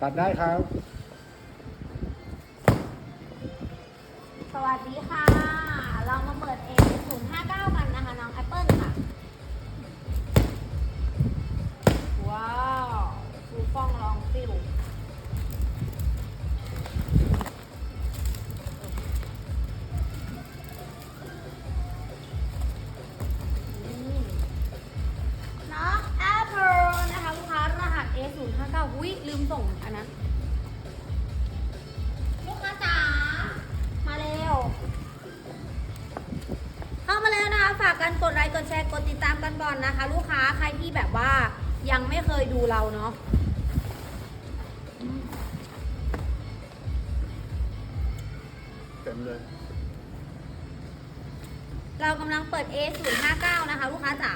ตัดได้ครับ สวัสดีค่ะ ดติดตามกันก่อนนะคะ ลูกค้าใครที่แบบว่ายังไม่เคยดูเราเนาะเต็มเลย เรากำลังเปิด A 0 5 9 นะคะ ลูกค้าจ๋า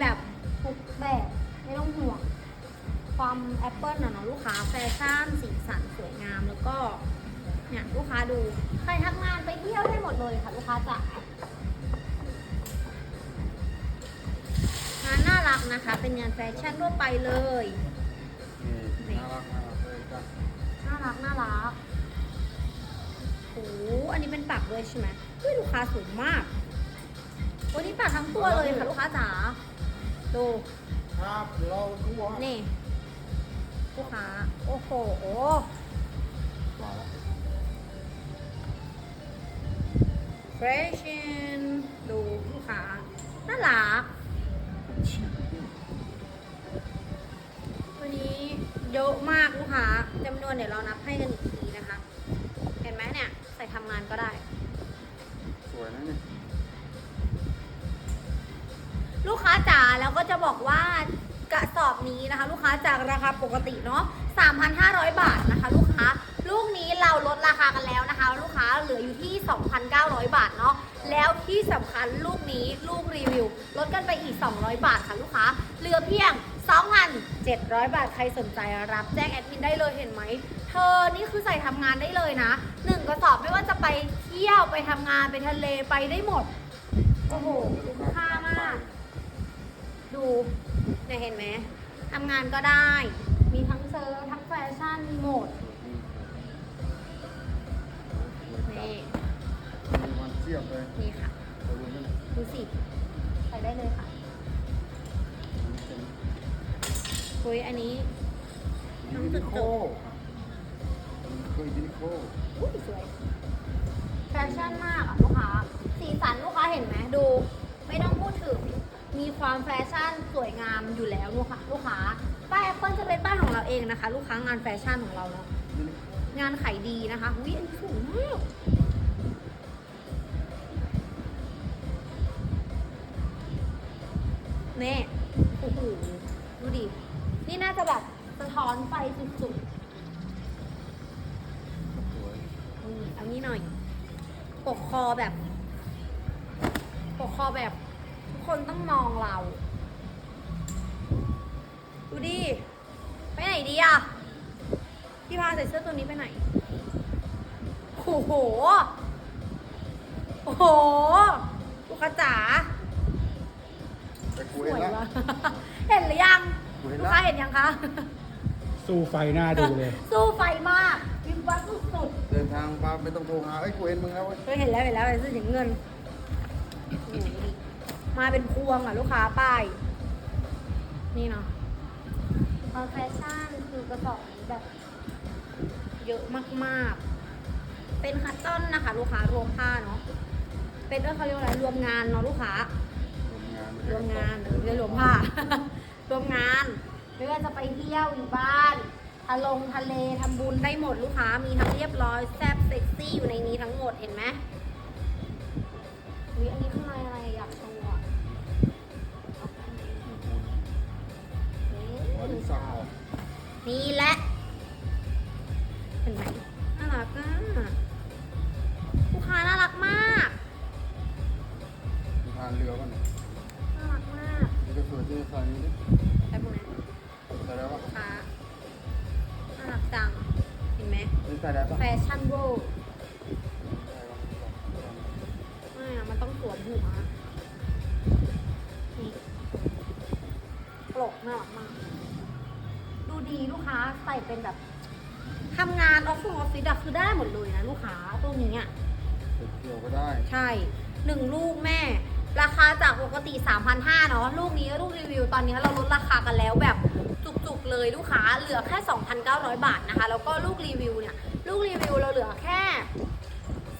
แบบทุกแบบไม่ต้องห่วง ความแอปเปิลนะเนาะลูกค้าแฟชั่นสีสันสวยงามแล้วก็เนี่ยลูกค้าดูใครทำงานไปเที่ยวได้หมดเลยค่ะ ลูกค้าจ๋างานน่ารักนะคะ เป็นงานแฟชั่นทั่วไปเลยนี่น่ารักมากเลยจ้ะน่ารักน่ารักโอ้โหอันนี้เป็นปักด้วยใช่ไหมเฮ้ยลูกค้าสวยมากวันนี้ปักทั้งตัวเลยค่ะลูกค้าจ๋า ดู ครับเดี๋ยวเราดูว่านี่ลูกค้าโอ้โหมาแล้วเฟรชินดูลูกค้าน่ารักวันนี้เยอะมากลูกค้าจำนวนเดี๋ยวเรานับให้กันอีกทีนะคะ เห็นไหมเนี่ย ใส่ทำงานก็ได้ สวยนะเนี่ย ลูกค้าจ๋าแล้วก็จะบอกว่ากระสอบนี้นะคะ ลูกค้าจากราคาปกติเนาะ3,500 บาทนะคะ ลูกค้าลูกนี้เราลดราคากันแล้วนะคะ ลูกค้าเหลืออยู่ที่ 2,900 บาทเนาะแล้วที่สำคัญลูกนี้ลูกรีวิว ลดกันไปอีก 200 บาทค่ะลูกค้าเหลือเพียง 2,700 บาทใครสนใจรับแจ้งแอดมินได้เลยเห็นไหมเธอนี่คือใส่ทำงานได้เลยนะหนึ่งกระสอบไม่ว่าจะไปเที่ยวไปทำงานไปทะเลไปได้หมดโอ้โห ดูเนี่ยเห็นไหมทำงานก็ได้ มีทั้งเซอร์ทั้งแฟชั่นมีหมดนี่มีมันเทียบเลยนี่ค่ะเราดูนี่ดูสิใส่ได้เลยค่ะคุยอันนี้ยูนิโคคือยูนิโคอุ้ยสวยแฟชั่นมากอะลูกค้าสีสันลูกค้าเห็นไหมดู ไม่ต้องพูดถึง มีความแฟชั่นสวยงามอยู่แล้วลูกค้าลูกค้าป้ายแอปเปิลจะเป็นป้ายของเราเองนะคะ ลูกค้างานแฟชั่นของเราเนาะงานขายดีนะคะวิอันนี้สูงมากเน่โอ้โหดูดิ นี่น่าจะแบบสะท้อนไฟสุดๆอืมเอางี้หน่อย ปกคอแบบ ปกคอแบบ ทุกคนต้องมองเรา ดูดิ ไปไหนดีอะพี่พาใส่เสื้อตัวนี้ไปไหน โอ้โห โอ้โหลูกกระจ๋าแต่กูสเห็นวยแล้วว่ะ เห็นหรือยังกูเห็นลูกแล้วค้าเห็นยังคะ สู้ไฟหน้าดูเลย สู้ไฟมากวิบวับสุดเดินทางมาไม่ต้องโทรหาเอ้ยกูเห็นมึงแล้วเว้ย ๆเฮ้ยเห็นแล้วเห็นแล้วเห็นเสื้อสีเงินโอ้โหดิ มาเป็นพวงอะลูกค้าป้าย นี่เนาะพอแฟชั่นคือกระสอบนี้แบบ เยอะมากๆ เป็นคัตตอนนะคะ ลูกค้ารวมผ้าเนาะ เป็นด้วยเขาเรียกว่าอะไรรวมงานเนาะลูกค้า รวมงานรวมงานไม่ได้รวมผ้า รวมงานไม่ว่าจะไปเที่ยวอยู่บ้านทะลงทะเลทำบุญได้หมดลูกค้า มีทั้งเรียบร้อยแซ่บเซ็กซี่อยู่ในนี้ทั้งหมดเห็นไหมอุ๊ยอันนี้ นี่แหละเห็นไหมน่ารักอะลูกค้าน่ารักมากมีทานเรือป่ะเนี่ยน่ารักมากนี่ก็สวยที่ใส่นี้ดิแป๊บนึงนะใส่ได้ปะลูกค้าน่ารักจัง เห็นไหมนี่ใส่ได้ปะแฟชั่นโวใส่ปะไม่อะมันต้องสวมหัวนี่ปลกน่ารักมาก ดูดีลูกค้าใส่เป็นแบบทำงานออฟฟิศออฟฟิศอะคือได้หมดเลยนะลูกค้าตัวนี้อะใส่เกี่ยวก็ได้ ใช่หนึ่งลูกแม่ ราคาจากปกติ 3,500เนาะลูกนี้ลูกรีวิวตอนนี้เราลดราคากันแล้วแบบจุกๆเลยลูกค้าเหลือแค่ 2,900 บาทนะคะ แล้วก็ลูกรีวิวเนี่ยลูกรีวิวเราเหลือแค่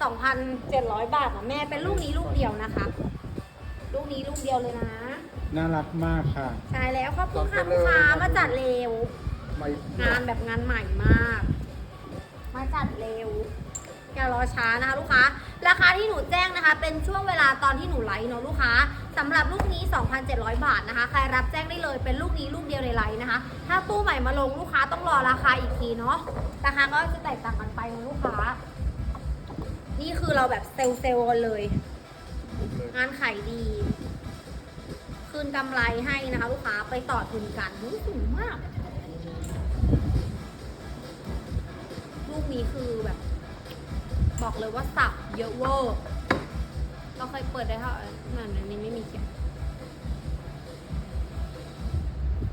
2,700 บาทนะแม่เป็นลูกนี้ลูกเดียวนะคะ ลูกนี้ลูกเดียวเลยนะ น่ารักมากค่ะ ใช่แล้วขอบคุณค่ะลูกค้ามาจัดเร็ว ไม่งานแบบงานใหม่มาก มาจัดเร็วอย่ารอช้านะคะลูกค้า ราคาที่หนูแจ้งนะคะ เป็นช่วงเวลาตอนที่หนูไลฟ์เนาะลูกค้าสำหรับลูกนี้ 2,700 บาทนะคะ ใครรับแจ้งได้เลยเป็นลูกนี้ลูกเดียวในไลฟ์นะคะ ถ้าตู้ใหม่มาลงลูกค้าต้องรอราคาอีกทีเนาะราคาก็จะแตกต่างกันไปนะลูกค้า นี่คือเราแบบเซลล์เซลล์กันเลย งานขายดี คืนกำไรให้นะคะ ลูกค้าไปต่อทุนกันสูงมาก ลูกนี้คือแบบ บอกเลยว่าสับเยอะเวอร์เราเคยเปิดได้เท่านั้นอันนี้ไม่มีเขียน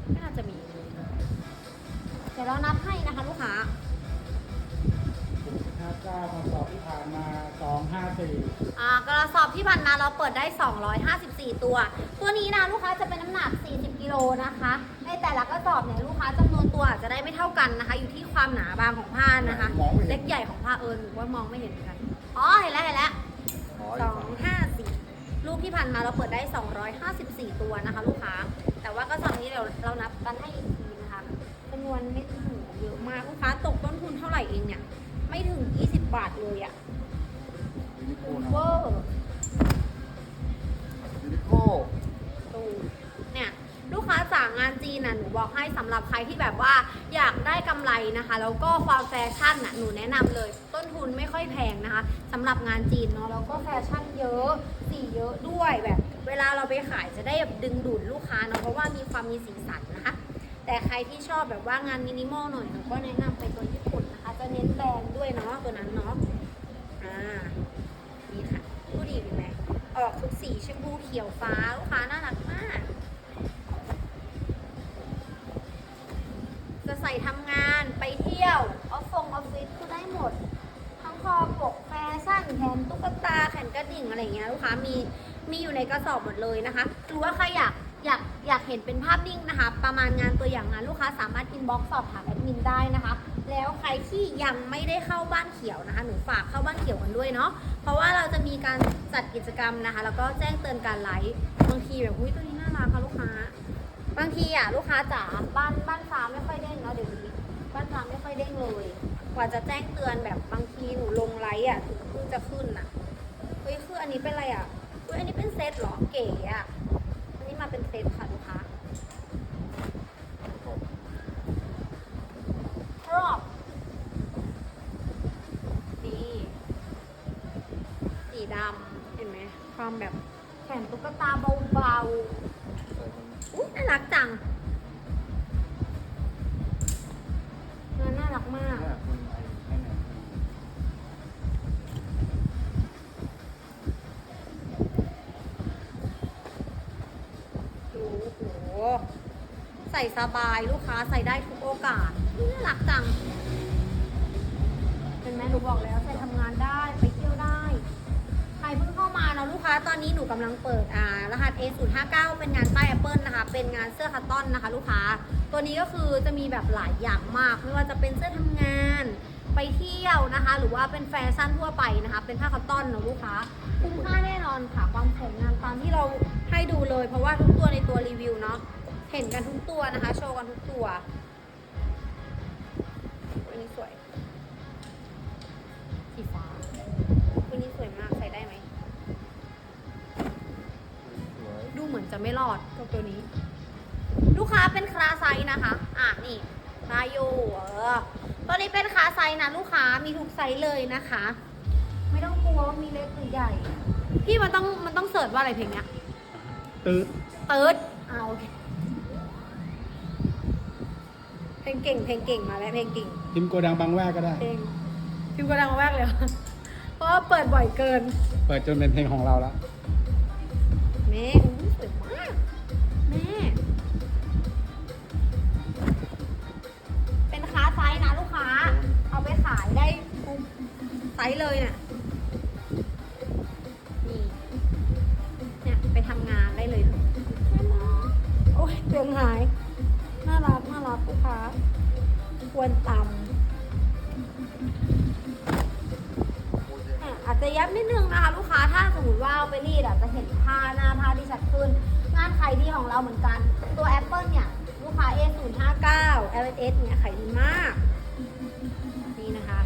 ไม่น่าจะมี เดี๋ยวเรานับให้นะคะลูกค้า 59มาสอบที่ผ่านมา 254 อ่ากระสอบที่ผ่านมาเราเปิดได้ 254 ตัว ตัวนี้นะลูกค้าจะเป็นน้ำหนัก 40 กิโลนะคะ ในแต่ละกระสอบเนี่ยลูกค้าจำนวนตัวอาจจะได้ไม่เท่ากันนะคะ อยู่ที่ความหนาบางของผ้านะคะ มองไม่เห็เล็นกใหญ่ของผ้าเอิญหนูว่ามองไม่เห็นเหมือนกัน อ๋อเห็นแล้วเห็นแล้วอ๋อสองห้าสี่ลูกที่ผ่านมาเราเปิดได้ 254 ตัวนะคะ ลูกค้า แต่ว่ากระสอบนี้เดี๋ยวเรานับกันให้อีกทีนะคะจำนวนไม่ถึงเยอะมากลูกค้าตกต้นทุนเท่าไหร่เองเนี่ย ไม่ถึง 20 บาทเลยอะยูนิโคคูนะเวอร์ยูนิโคตูเนี่ย ลูกค้าจากงานจีนน่ะหนูบอกให้สำหรับใครที่แบบว่าอยากได้กำไรนะคะ แล้วก็ความแฟชั่นน่ะหนูแนะนำเลย ต้นทุนไม่ค่อยแพงนะคะสำหรับงานจีนเนาะแล้วก็แฟชั่นเยอะสีเยอะด้วยแบบ เวลาเราไปขายจะได้แบบดึงดูดลูกค้าเนาะเพราะว่ามีความมีสีสันนะคะ แต่ใครที่ชอบแบบว่างานมินิมอลหน่อยหนูก็แนะนำไปตัวญี่ปุ่น ด้วยเนาะตัวนั้นเนาะอ่านี่ค่ะผู้ดีเห็นไหมออกทุกสีชมพูเขียวฟ้าลูกค้าน่ารักมาก จะใส่ทำงานไปเที่ยวออฟฟงออฟฟิศคือได้หมด ทั้งคอปกแฟชั่นแขนตุ๊กตาแขนกระดิ่งอะไรเงี้ยลูกค้ามีมีอยู่ในกระสอบหมดเลยนะคะหรือว่าใครอยากอยากอยากเห็นเป็นภาพนิ่งนะคะ ประมาณงานตัวอย่างงานลูกค้าสามารถอินบ็อกซ์สอบถามแอดมินได้นะคะ แล้วใครที่ยังไม่ได้เข้าบ้านเขียวนะคะ หนูฝากเข้าบ้านเขียวกันด้วยเนาะ เพราะว่าเราจะมีการจัดกิจกรรมนะคะ แล้วก็แจ้งเตือนการไลฟ์ บางทีแบบอุ้ยตัวนี้น่ารักค่ะลูกค้า บางทีอะลูกค้าจ๋าบ้านบ้านฟ้าไม่ค่อยเด้งเนาะเดี๋ยวนี้บ้านฟ้าไม่ค่อยเด้งเลย กว่าจะแจ้งเตือนแบบบางทีหนูลงไลฟ์อะถึงเพิ่งจะขึ้นอะ เฮ้ยคืออันนี้เป็นอะไรอะเฮ้ยอันนี้เป็นเซตเหรอเก๋อะ อันนี้มาเป็นเซตค่ะลูกค้าค รอบนี่สีดำเห็นไหมความแบบแขนตุ๊กตาเบาๆอุ๊ยน่ารักจังงานน่ารักมาก ดูโอ้โห ใส่สบายลูกค้าใส่ได้ทุกโอกาส อุ๊ยน่ารักจัง เป็นไหมหนูบอกแล้วใส่ทำงานได้ไปเที่ยวได้ ใครเพิ่งเข้ามาเนาะลูกค้า ตอนนี้หนูกำลังเปิดอ่ารหัส A059 เป็นงานป้ายแอปเปิลนะคะ เป็นงานเสื้อคัตตอนนะคะ ลูกค้า ตัวนี้ก็คือจะมีแบบหลายอย่างมาก ไม่ว่าจะเป็นเสื้อทำงาน ไปเที่ยวนะคะ หรือว่าเป็นแฟชั่นทั่วไปนะคะ เป็นผ้าคอตตอนนะลูกค้า คุ้มค่าแน่นอนค่ะ ความสวยงามตามที่เราให้ดูเลย เพราะว่าทุกตัวในตัวรีวิวเนาะ เห็นกันทุกตัวนะคะ โชว์กันทุกตัว อันนี้สวย สีฟ้าตัวนี้สวยมากใส่ได้ไหม สวยดูเหมือนจะไม่รอดกับตัวนี้ ลูกค้าเป็นคลาไซส์นะคะ อะนี่ได้อยู่เออตัวนี้เป็นคลาไซส์นะลูกค้ามีทุกไซส์เลยนะคะ ไม่ต้องกลัวว่ามีเล็กหรือใหญ่ พี่มันต้องมันต้องเสิร์ชว่าอะไรเพลงเนี้ย ตื้อเติร์ดอ่าโอเค เพลงเก่งเพลงเก่งมาแล้วเพลงเก่งทิมโกดังบางแวกก็ได้ เพลงพิมพ์กระดังมาแวกเลยเหรอเพราะว่าเปิดบ่อยเกินเปิดจนเป็นเพลงของเราแล้วแม่อู้สวยมากแม่ เป็นค้าไซส์นะลูกค้า เอาไปขายได้ทุกไซส์เลยเนี่ยนี่เนี่ยไปทำงานได้เลยน่ารักโอ้ยเตืองหาย น่ารักน่ารักลูกค้าควรตำอะอาจจะยับนิดนึงนะคะลูกค้าถ้าสมมติว่าเอาไปรีดอะจะเห็นผ้าหน้าผ้าที่ชัดขึ้นงานขายดีของเราเหมือนกัน ตัว Apple เนี่ย ลูกค้า A059 LS เนี่ยขายดีมากนี่นะคะ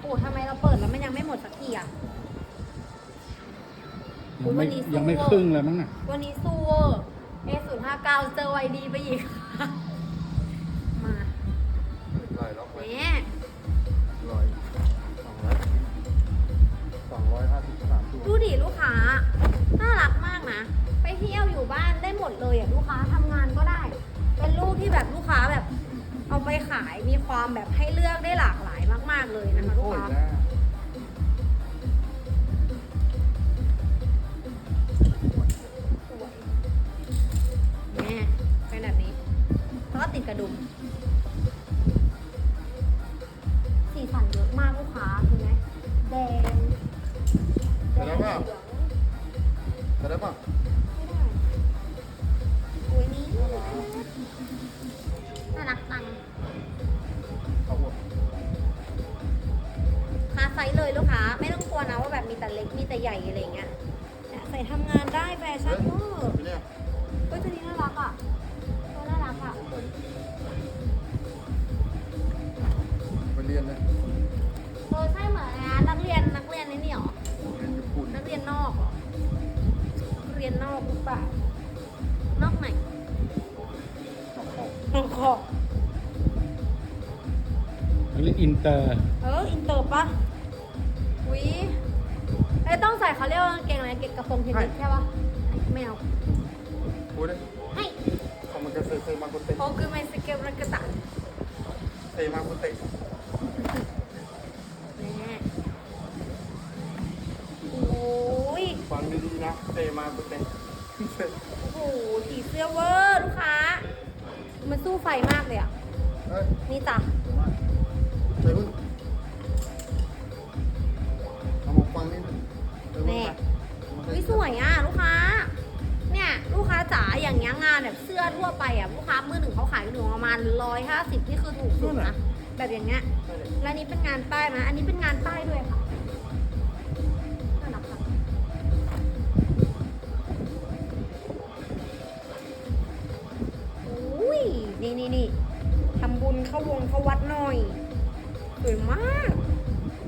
โอ้ทำไมเราเปิดแล้วมันยังไม่หมดสักทีอะอุ๊ยังยวัไม่นนี้สู้ยังไม่ครึ่งเลยมั้งน่ะวันนี้สู้เวอร์ A059 เจอไวดีไปอีก มาลอยล็อกไว้แม่ลอยสองร้อยสองร้อยห้าสิบสามตัวดูดิลูกค้า น่ารักมากนะ ไปเที่ยวอยู่บ้านได้หมดเลยอะลูกค้าทำงานก็ได้ เป็นลูกที่แบบลูกค้าแบบ เอาไปขายมีความแบบให้เลือกได้หลากหลายมาก ๆเลยนะคะลูกโอ้ยค้านะส ติดกระดุม สีสันเยอะมากลูกค้าเห็นไหมแดงแดงเหลืองจะได้ป่ะไม่ได้โอ้ยนี่น่ารักตังเอาหัวคาไซส์เลยลูกค้า ไม่ต้องกลัวนะว่าแบบมีแต่เล็กมีแต่ใหญ่อะไรอย่างเงี้ยเนี่ยใส่ทำงานได้แฟชั่นเวอร์ รียนนอกหรือเปล่านอกไหนออกออกนอกขอบเขาเรียกอินเตอร์เอออินเตอร์ปะวิไอ้ยต้องใส่เขาเรียกว่ากางเกงอะไรเกงกระโปรงเทนนิสใช่ปะไม่เอาพูดเลยให้เขามันจะเซอร์เซอร์มาคนเตะโอ้คือไม่สเกลรักกระตันเตะมาคนเตะแม่โอ้ ยฟังดีๆนะเตะมาคนเตะโอ้โหผีเสื้อเวอร์ลูกค้า มันสู้ไฟมากเลยอะ เฮ้ยนี่จ้ะเดี๋ยวมาเตะพึ่งเอามาฟังนิดนึงเดี๋ยวแม่มาเฮ้ยสวยอะลูกค้า เนี่ยลูกค้าจ๋าอย่างเงี้ยงานแบบเสื้อทั่วไปอะลูกค้ามือหนึ่งเขาขายกันอยู่ประมาณร้อยห้าสิบนี่คือถูกสุดนะ แบบอย่างเงี้ยใช่เลยและนี้เป็นงานป้ายนะอันนี้เป็นงานป้ายด้วยค่ะ นี่นี่นี่ทำบุญเข้าวงเข้าวัดหน่อยสวยมาก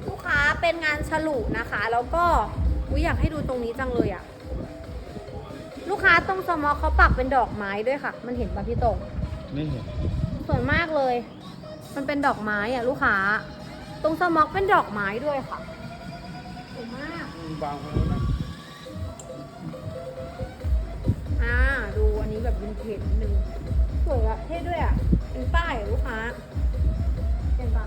ลูกค้าเป็นงานฉลุนะคะ แล้วก็อุ้ยอยากให้ดูตรงนี้จังเลยอะลูกค้าตรงสมอเขาปักเป็นดอกไม้ด้วยค่ะ มันเห็นปะพี่ตรงไม่เห็นสวยมากเลย มันเป็นดอกไม้อะลูกค้า ตรงสม็อกเป็นดอกไม้ด้วยค่ะสวยมากอืมบางคนแล้วนะอ่าดูอันนี้แบบวินเทจนิดนึง สวยอะเท่ด้วยอะเป็นป้ายอะลูกค้าเห็นปะ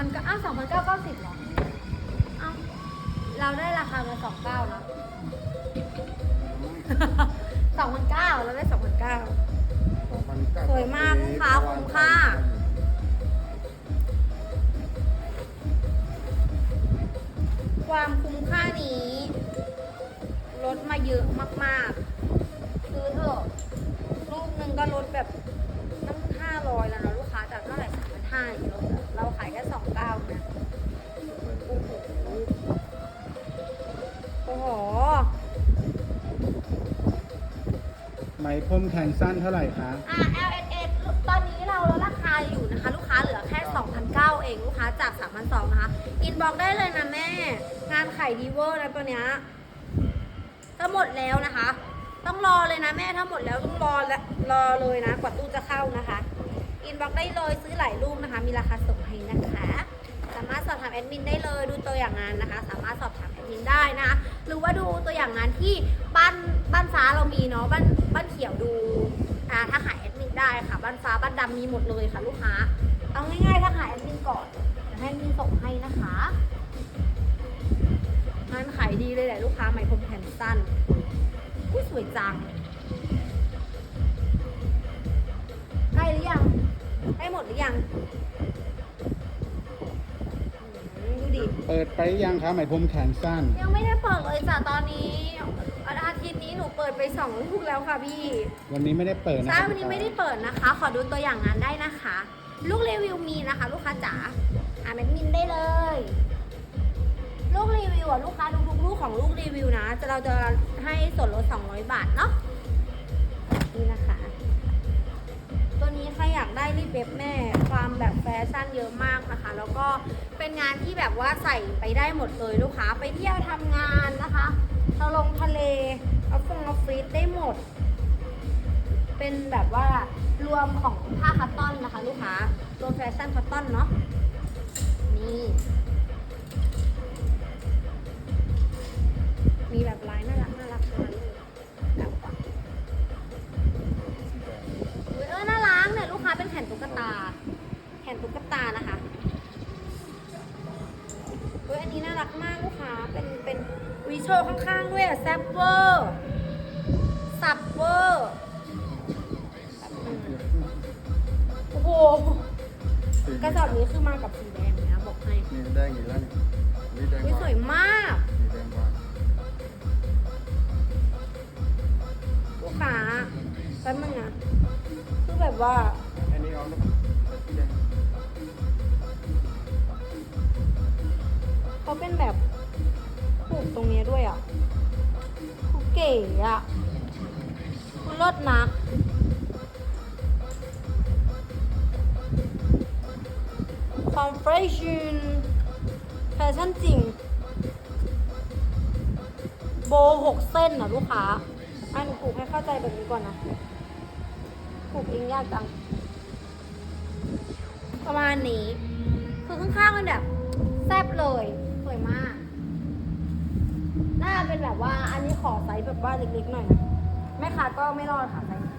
พันเก้าอ้าวสองพันเก้าเก้าสิบหรออ้าวเราได้ราคามาสองเก้าแล้วสองพันเก้าเราได้สองพันเก้าสองพันเก้าสวยมากลูกค้าคุ้มค่าความคุ้มค่านี้ สั้นเท่าไหร่คะ อ่า L S S ตอนนี้เราลดราคาอยู่นะคะ ลูกค้าเหลือแค่2,009เองลูกค้าจาก3,200นะคะ อินบอกได้เลยนะแม่ งานไข่ดีเวอร์นะตัวเนี้ยถ้าหมดแล้วนะคะ ต้องรอเลยนะแม่ถ้าหมดแล้วต้องรอและรอเลยนะ กว่าตู้จะเข้านะคะ อินบอกได้เลยซื้อหลายลูกนะคะ มีราคาส่งให้นะคะ สามารถสอบถามแอดมินได้เลยดูตัวอย่างงานนะคะ สามารถสอบถามแอดมินได้นะคะหรือว่าดูตัวอย่างงานที่บ้านบ้านฟ้าเรามีเนาะบ้าน บ้านเขียวดูอ่าถ้าขายแอดมินได้ค่ะ บ้านฟ้าบ้านดำมีหมดเลยค่ะลูกค้า เอาง่ายๆถ้าขายแอดมินก่อนเดี๋ยวให้แอดมินส่งให้นะคะงานขายดีเลยแหละลูกค้าไหมพรมแขนสั้นอุ้ยสวยจัง ใกล้หรือยังใกล้หมดหรือยังอืมดูดิ เปิดไปยังคะไหมพรมแขนสั้น ยังไม่ได้เปิดเลยจ้ะตอนนี้อา ทิตย์นี้หนูเปิดไปสองลูกแล้วค่ะพี่วันนี้ไม่ได้เปิดนะใช่คะวันนี้ไม่ได้เปิดนะคะ ขอดูตัวอย่างงานได้นะคะ ลูกรีวิวมีนะคะ ลูกค้าจ๋าอ่านแอดมินได้เลย ลูกรีวิวอะลูกค้าดูทุกลูกของลูกรีวิวนะจะเราจะให้ส่วนลด200 บาทเนาะนี่นะคะ ตัวนี้ใครอยากได้รีบเว็บแม่ความแบบแฟชั่นเยอะมากนะคะ แล้วก็เป็นงานที่แบบว่าใส่ไปได้หมดเลยลูกค้าไปเที่ยวทำงานนะคะเราลงทะเล เอาฟงเอาฟรีดได้หมด เป็นแบบว่ารวมของผ้าคัตตอนนะคะ ลูกค้ารวมแฟชั่นคัตตอนเนาะนี่มีแบบลายน่ารักน่ารักทั้งนั้นเลยแบบว่าอุ๊ยเออน่ารักเนี่ยลูกค้าเป็นแผ่นตุ๊กตาแผ่นตุ๊กตานะคะเฮ้ยอันนี้น่ารักมากลูกค้าเป็นเป็น วิชวลข้างๆด้วยอะแซบเวอร์สับเวอร์โอ้โหกระสอบนี้คือมากับสีแดงนะบอกให้นี่แดงอีกแล้วนี่นี่แดงอุ๊ยกสว่าวยมากนี่แดงกว่าลูกค้าแป๊บนึงนะคือแบบว่า อะคุณเลิศนะคอมเฟรชั่นแฟชั่นจริง โบหกเส้นอะลูกค้าอันหนูผูกให้เข้าใจแบบนี้ก่อนนะผูกเองยากจัง เป็นแบบว่าอันนี้ขอไซส์แบบว่าเล็กๆหน่อยนะแม่ค้าก็ไม่รอดค่ะไซส์นี้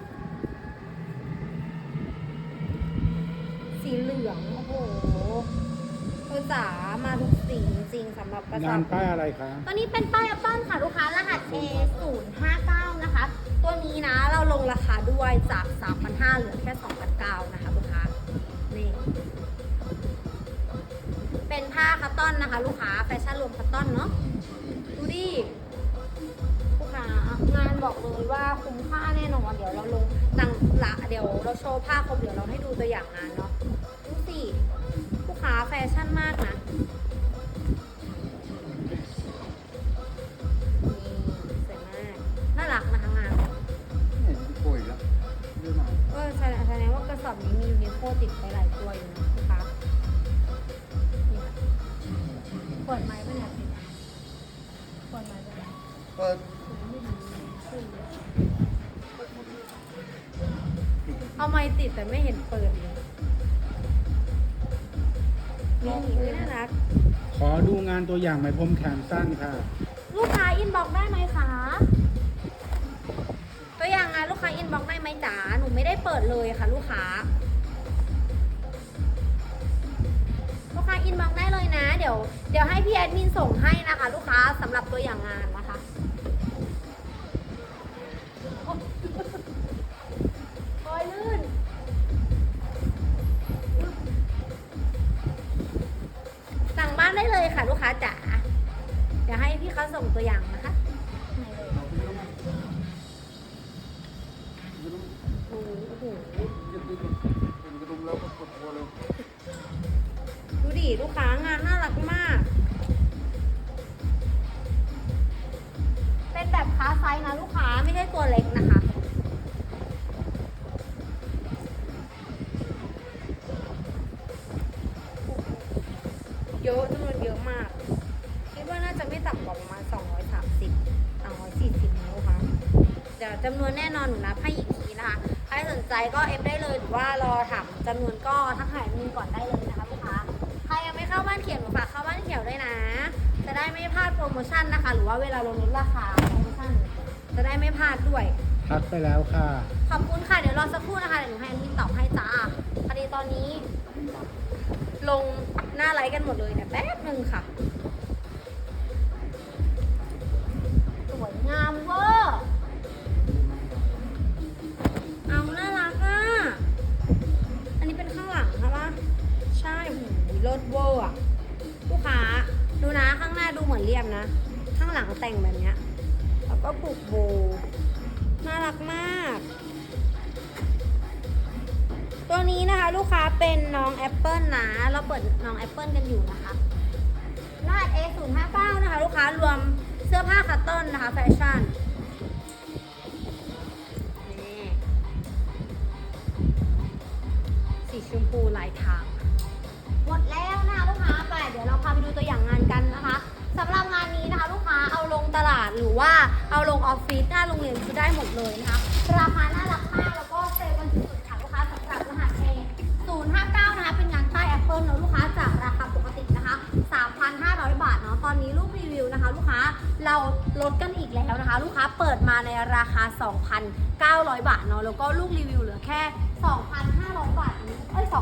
สีเหลืองโอ้โหคือจ๋ามาทุกสีจริงๆสำหรับกระสงาอนบป้ายอะไรคะตัวนี้เป็นป้ายแอปเปิลค่ะลูกค้ารหัส A 0 5 9นะคะ ตัวนี้นะเราลงราคาด้วยจาก3,500เหลือแค่2,900นะคะลูกค้านี่เป็นผ้าคัตตอนนะคะ ลูกค้าแฟชั่นรวมคัตตอนเนาะ ดูดิลูกค้า งานบอกเลยว่าคุ้มค่าแน่นอนเดี๋ยวเราลงตังละเดี๋ยวเราโชว์ผ้าครบเดี๋ยวเราให้ดูตัวอย่างงานเนาะดูสิลูกค้าแฟชั่นมากนะ ตัวอย่างไหมพรมแขนสั้นค่ะ ลูกค้าอินบ็อกได้ไหมคะ ตัวอย่างงานลูกค้าอินบ็อกได้ไหมจ๋า หนูไม่ได้เปิดเลยค่ะ ลูกค้า ลูกค้าอินบ็อกได้เลยนะ เดี๋ยว เดี๋ยวให้พี่แอดมินส่งให้นะคะ ลูกค้าสำหรับตัวอย่างงานนะคะานได้เลยค่ะลูกค้าจ๋าเดี๋ยวให้พี่เขาส่งตัวอย่างนะคะโอ้โหดูดิลูกค้างานน่ารักมาก เป็นแบบค้าไซส์นะลูกค้าไม่ใช่ตัวเล็กนะคะ เยอะจำนวนเยอะมาก คิดว่าน่าจะไม่ต่ำกว่าประมาณ 230 240 นิ้วค่ะ เดี๋ยวจำนวนแน่นอนหนูนับให้อีกทีนะคะ ใครสนใจก็เอฟได้เลยหรือว่ารอถามจำนวนก็ทักหายมีก่อนได้เลยนะคะลูกค้า ใครยังไม่เข้าบ้านเขียวหนูฝากเข้าบ้านเขียวด้วยนะ จะได้ไม่พลาดโปรโมชั่นนะคะ หรือว่าเวลาลงลดราคาโปรโมชั่น จะได้ไม่พลาดด้วย ทักไปแล้วค่ะ ขอบคุณค่ะ เดี๋ยวรอสักครู่นะคะ เดี๋ยวหนูให้แอดมินตอบให้จ้าพอดีตอนนี้ ลง หน้าไลฟ์กันหมดเลยเนี่ยแป๊บหนึ่งค่ะ สวยงามเวอร์เอาน่ารักอะ อันนี้เป็นข้างหลังใช่ปะใช่หูรถเวอร์อะลูกค้าดูนะข้างหน้าดูเหมือนเรียบนะ ข้างหลังแต่งแบบเนี้ยแล้วก็ผูกโบว์น่ารักมาก ตัวนี้นะคะลูกค้าเป็นน้องแอปเปิลนะ เราเปิดน้องแอปเปิลกันอยู่นะคะรหัส A059 นะคะ ลูกค้ารวมเสื้อผ้าคัตตอนนะคะแฟชั่นสีชมพูลายทางหมดแล้วนะคะลูกค้าไปเดี๋ยวเราพาไปดูตัวอย่างงานกันนะคะสำหรับงานนี้นะคะ ลูกค้าเอาลงตลาดหรือว่าเอาลงออฟฟิศหน้าโรงเรียนคือได้หมดเลยนะคะราคาน่าะลูกค้าเปิดมาในราคา 2,900 บาทเนาะแล้วก็ลูกรีวิวเหลือแค่ 2,500 บาทนี้เอ้ย2,000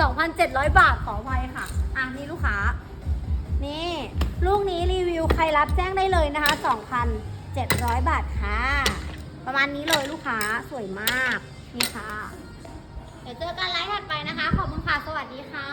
2,700 บาทขออภัยค่ะ อะนี่ลูกค้า นี่ลูกนี้รีวิวใครรับแจ้งได้เลยนะคะ 2,700 บาทค่ะ ประมาณนี้เลยลูกค้าสวยมาก นี่ค่ะ เดี๋ยวเจอกันไลฟ์ถัดไปนะคะ ขอบคุณค่ะ สวัสดีค่ะ